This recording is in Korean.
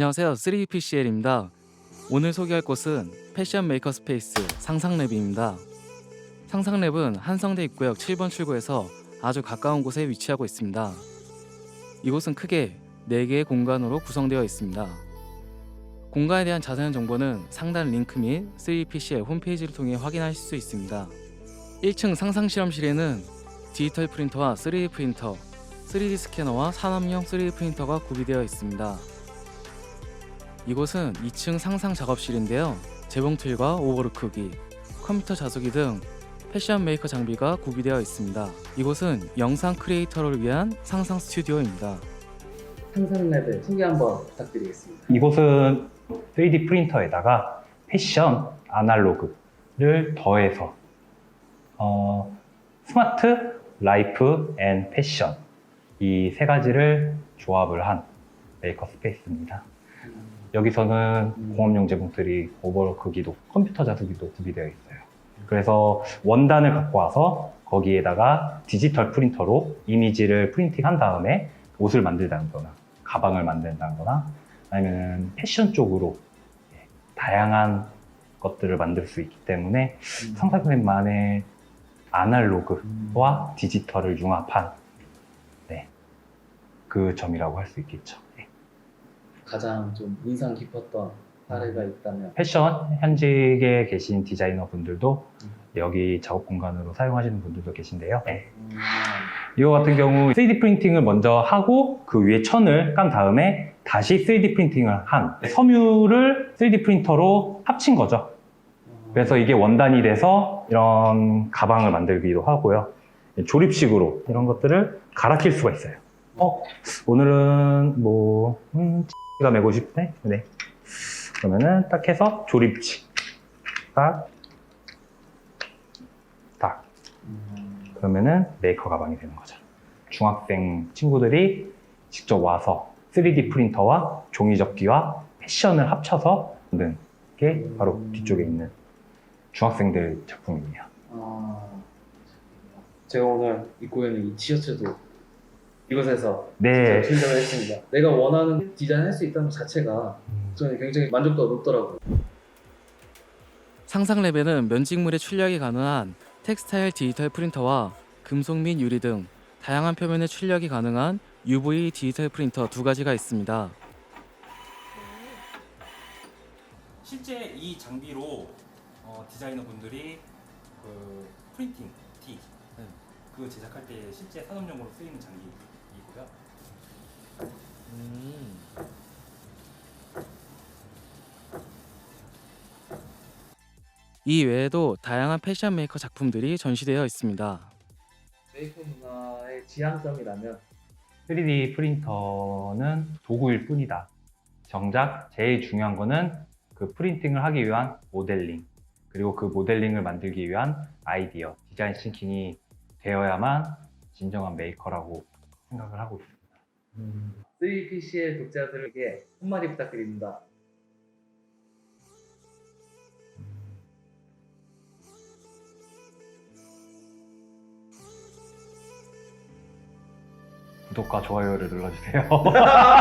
안녕하세요. 3PCL입니다. 오늘 소개할 곳은 패션 메이커 스페이스 상상랩입니다. 상상랩은 한성대 입구역 7번 출구에서 아주 가까운 곳에 위치하고 있습니다. 이곳은 크게 4개의 공간으로 구성되어 있습니다. 공간에 대한 자세한 정보는 상단 링크 및 3PCL 홈페이지를 통해 확인하실 수 있습니다. 1층 상상 실험실에는 디지털 프린터와 3D 프린터, 3D 스캐너와 산업용 3D 프린터가 구비되어 있습니다. 이곳은 2층 상상 작업실인데요. 재봉틀과 오버로크기, 컴퓨터 자수기 등 패션 메이커 장비가 구비되어 있습니다. 이곳은 영상 크리에이터를 위한 상상 스튜디오입니다. 상상 랩을 소개 한번 부탁드리겠습니다. 이곳은 3D 프린터에다가 패션 아날로그를 더해서 어, 스마트, 라이프 앤 패션 이 세 가지를 조합을 한 메이커 스페이스입니다. 여기서는 공업용 제품들이 오버로크기도 컴퓨터 자수기도 구비되어 있어요. 그래서 원단을 갖고 와서 거기에다가 디지털 프린터로 이미지를 프린팅한 다음에 옷을 만들다거나 가방을 만든다거나 아니면 패션 쪽으로 예, 다양한 것들을 만들 수 있기 때문에 상상력만의 아날로그와 디지털을 융합한 네, 그 점이라고 할 수 있겠죠. 네. 가장 좀 인상 깊었던 사례가 있다면 패션 현직에 계신 디자이너 분들도 여기 작업 공간으로 사용하시는 분들도 계신데요. 네. 음, 이거 같은 경우 3D 프린팅을 먼저 하고 그 위에 천을 깐 다음에 다시 3D 프린팅을 한 섬유를 3D 프린터로 합친 거죠. 그래서 이게 원단이 돼서 이런 가방을 만들기도 하고요. 조립식으로 이런 것들을 갈아 낄 수가 있어요. 어, 오늘은 뭐, 음, 가 메고 싶네? 네. 그러면은 딱 해서 조립식. 딱, 딱. 음, 그러면은 메이커 가방이 되는 거죠. 중학생 친구들이 직접 와서 3D 프린터와 종이접기와 패션을 합쳐서 만든 게 바로 뒤쪽에 있는 중학생들 작품이에요. 아, 제가 오늘 입고 있는 이 티셔츠도 이곳에서 네. 출력을 했습니다. 내가 원하는 디자인 할 수 있다는 것 자체가 저는 굉장히 만족도가 높더라고요. 상상 랩에는 면직물의 출력이 가능한 텍스타일 디지털 프린터와 금속 및 유리 등 다양한 표면의 출력이 가능한 UV 디지털 프린터 두 가지가 있습니다. 실제 이 장비로 어, 디자이너 분들이 그 프린팅 티, 네, 그 제작할 때 실제 산업용으로 쓰이는 장비 이 외에도 다양한 패션 메이커 작품들이 전시되어 있습니다. 메이커 문화의 지향점이라면 3D 프린터는 도구일 뿐이다. 정작 제일 중요한 거는 그 프린팅을 하기 위한 모델링, 그리고 그 모델링을 만들기 위한 아이디어, 디자인 싱킹이 되어야만 진정한 메이커라고 생각을 하고 있습니다. 3PC의 독자들에게 한마디 부탁드립니다. 구독과 좋아요를 눌러주세요.